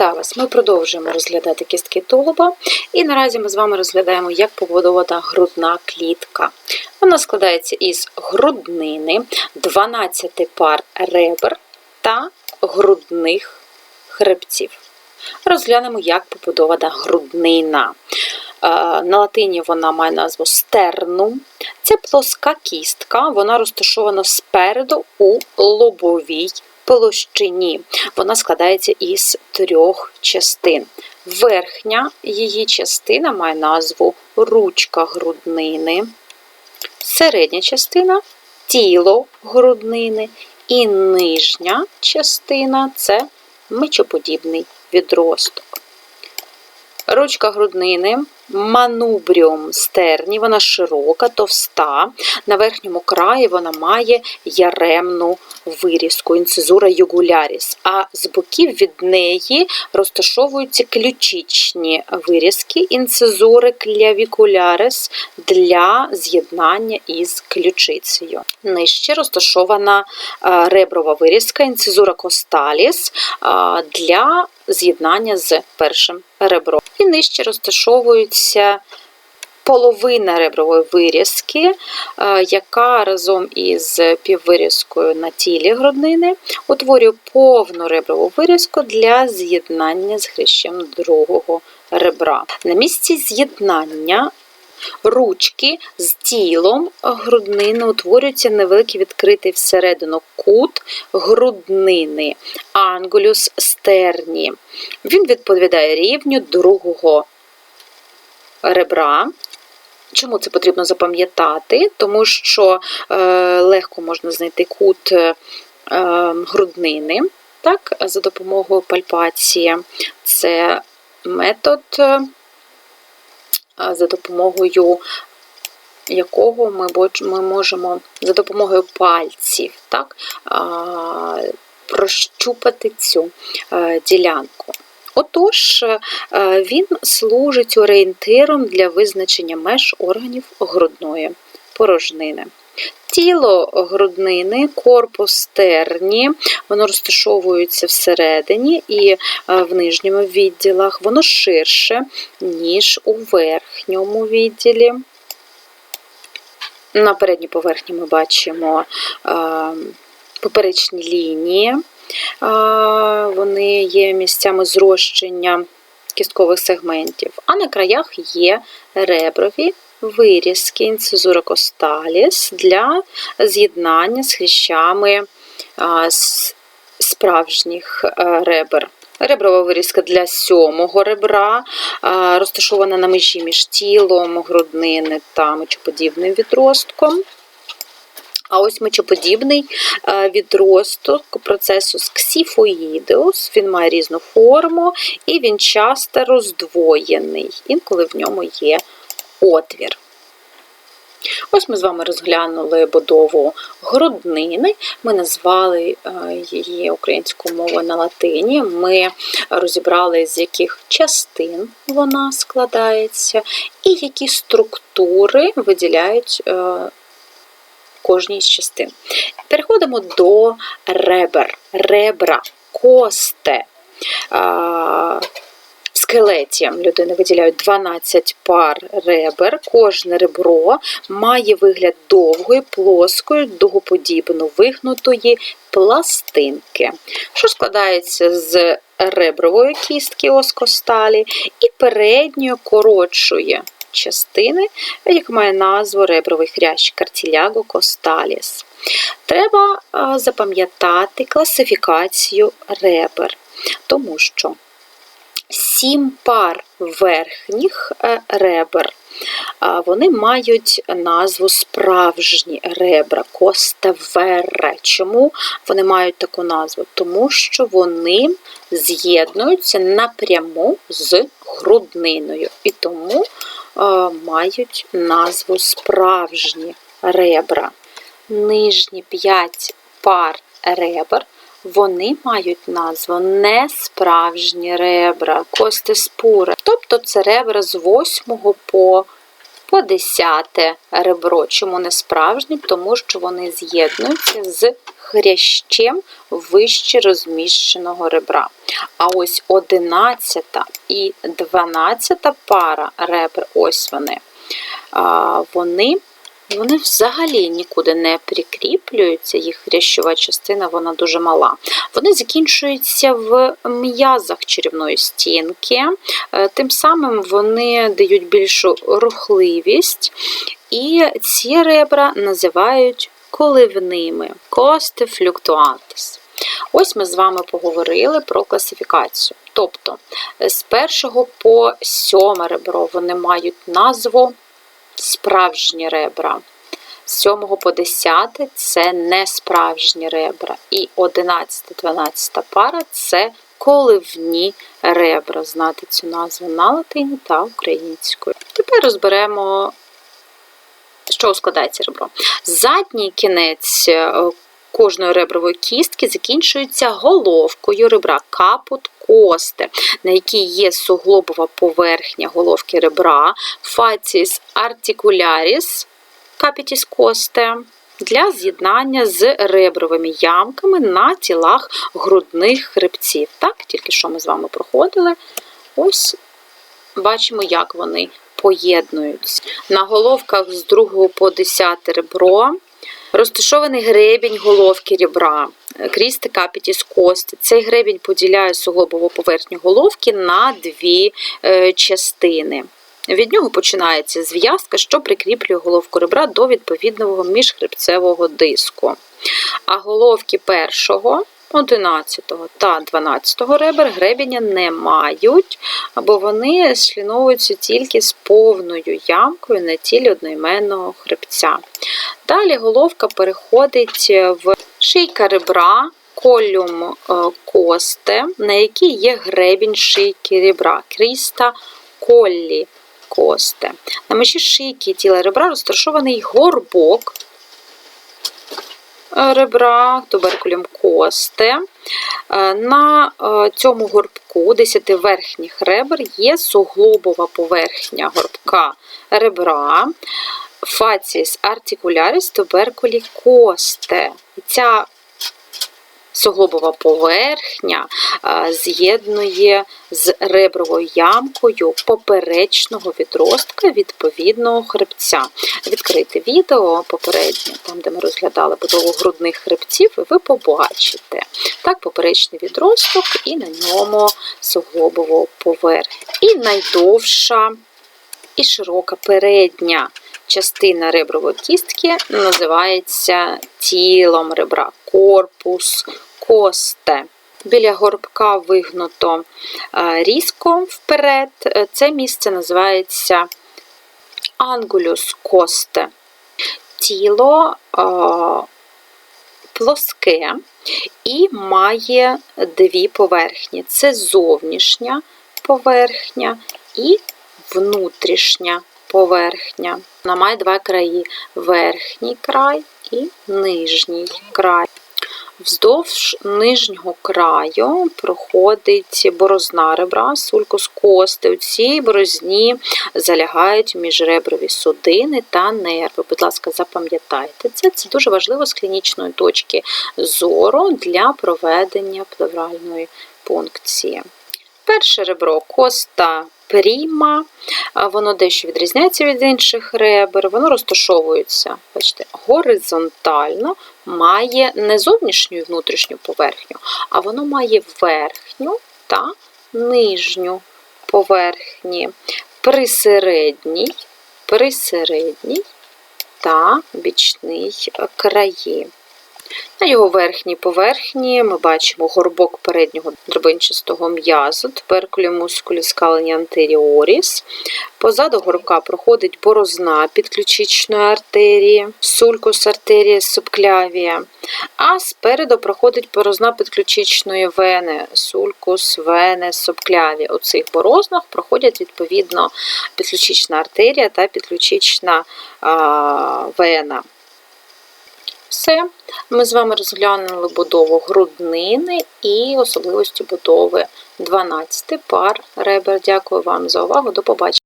Вітаю вас! Ми продовжуємо розглядати кістки тулуба, і наразі ми з вами розглядаємо, як побудована грудна клітка. Вона складається із груднини, 12 пар ребер та грудних хребців. Розглянемо, як побудована груднина. Е, На латині вона має назву стернум. Це плоска кістка, вона розташована спереду у лобовій площині. Вона складається із трьох частин. Верхня її частина має назву ручка груднини, середня частина тіло груднини, і нижня частина це мечоподібний відросток. Ручка груднини манубріум стерні, вона широка, товста. На верхньому краї вона має яремну вирізку, інцизура югуляріс, а з боків від неї розташовуються ключичні вирізки, інцизури клявікулярис для з'єднання із ключицею. Нижче розташована е, реброва вирізка, інцизура косталіс е, для з'єднання з першим ребром. І нижче розташовується половина ребрової вирізки, е, яка разом із піввирізкою на тілі груднини утворює повну реброву вирізку для з'єднання з хрящем другого ребра. На місці з'єднання ручки з тілом груднини утворюється невеликий відкритий всередину кут груднини, ангулюс стерні. Він відповідає рівню другого ребра. Чому це потрібно запам'ятати? Тому що е, легко можна знайти кут е, груднини так, за допомогою пальпації. Це метод, е, за допомогою якого ми, ми можемо за допомогою пальців так, прощупати цю е, ділянку. Отож, е, він служить орієнтиром для визначення меж органів грудної порожнини. Тіло груднини, корпус стерні, воно розташовується всередині і е, в нижньому відділах, воно ширше, ніж у верхньому відділі. На передній поверхні ми бачимо е, поперечні лінії. А, Вони є місцями зрощення кісткових сегментів, а на краях є реброві вирізки інцизура косталіс для з'єднання з хрящами с- справжніх е, ребер. Реброва вирізка для сьомого ребра, розташована на межі між тілом, груднини та мечоподібним відростком. А ось мечоподібний е, відросток процесу ксіфоїдеус, він має різну форму і він часто роздвоєний. Інколи в ньому є отвір. Ось ми з вами розглянули будову груднини. Ми назвали е, її українською мовою на латині. Ми розібрали, з яких частин вона складається, і які структури виділяють е, кожній з частин. Переходимо до ребер, ребра, косте. Скелеті людини виділяють 12 пар ребер. Кожне ребро має вигляд довгої, плоскої, дугоподібно вигнутої пластинки, що складається з ребрової кістки оскосталі і передньої коротшої частини, яка має назву ребровий хрящ картіляго косталіс. Треба запам'ятати класифікацію ребер, тому що сім пар верхніх е, ребер. Вони мають назву справжні ребра, коставере. Чому вони мають таку назву? Тому що вони з'єднуються напряму з грудниною. І тому е, мають назву справжні ребра. Нижні 5 пар ребер вони мають назву несправжні ребра, костеспури. Тобто це ребра з 8 по, по 10 ребро. Чому не справжні? Тому що вони з'єднуються з хрящем вище розміщеного ребра. А ось 11 і 12 пара ребер, ось вони, вони вони взагалі нікуди не прикріплюються, їх хрящова частина вона дуже мала. Вони закінчуються в м'язах черівної стінки, е, тим самим вони дають більшу рухливість, і ці ребра називають коливними кости флюктуантис. Ось ми з вами поговорили про класифікацію. Тобто з першого по сьоме ребро вони мають назву справжні ребра. З 7 по 10 це не справжні ребра. І 11-12 пара це коливні ребра. Знати цю назву на латині та українською. Тепер розберемо, що складається ребро. Задній кінець е, кожної ребрової кістки закінчується головкою ребра капут кости, на якій є суглобова поверхня головки ребра, facies articularis capitis косте, для з'єднання з ребровими ямками на тілах грудних хребців. Так, тільки що ми з вами проходили. Ось бачимо, як вони поєднуються. На головках з 2 по 10 ребро розташований гребінь головки ребра, крісти капітіс кости. Цей гребінь поділяє суглобову поверхню головки на дві е, частини. Від нього починається зв'язка, що прикріплює головку ребра до відповідного міжхребцевого диску. А головки першого, 11 та 12 ребер гребеня не мають, або вони шліновуються тільки з повною ямкою на тілі одноіменного хребця. Далі головка переходить в шийка ребра, колюм е, косте, на якій є гребінь шийки ребра, кріста коллі косте. На межі шийки тіла ребра розташований горбок ребра, туберкулем косте. Е, На е, цьому горбку 10 верхніх ребер є суглобова поверхня горбка ребра, Фаціс артикулярис туберкулі косте. Ця суглобова поверхня з'єднує з ребровою ямкою поперечного відростка відповідного хребця. Відкрите відео попереднє, там де ми розглядали будову грудних хребців, ви побачите так, поперечний відросток і на ньому суглобову поверхню. І найдовша і широка передня частина ребрової кістки називається тілом ребра, корпус, косте. Біля горбка вигнуто е, різко вперед. Е, Це місце називається ангулюс косте. Тіло е, плоске і має дві поверхні: це зовнішня поверхня і внутрішня поверхня. Вона має два краї: верхній край і нижній край. Вздовж нижнього краю проходить борозна ребра, сулькус кости. У цій борозні залягають міжреброві судини та нерви. Будь ласка, запам'ятайте це. Це дуже важливо з клінічної точки зору для проведення плевральної пункції. Перше ребро коста пріма, воно дещо відрізняється від інших ребер, воно розташовується бачите, горизонтально, має не зовнішню і внутрішню поверхню, а воно має верхню та нижню поверхні, присередній, присередній та бічний краї. На його верхній поверхні ми бачимо горбок переднього дробинчастого м'язу, туперкулі мускулі скалені антеріоріс. Позаду горбка проходить борозна підключичної артерії, сулькус артерія субклявія, а спереду проходить борозна підключичної вени, сулькус вене субклявія. У цих борознах проходять відповідно підключична артерія та підключична а, вена. Все, ми з вами розглянули будову груднини і особливості будови 12 пар ребер. Дякую вам за увагу. До побачення.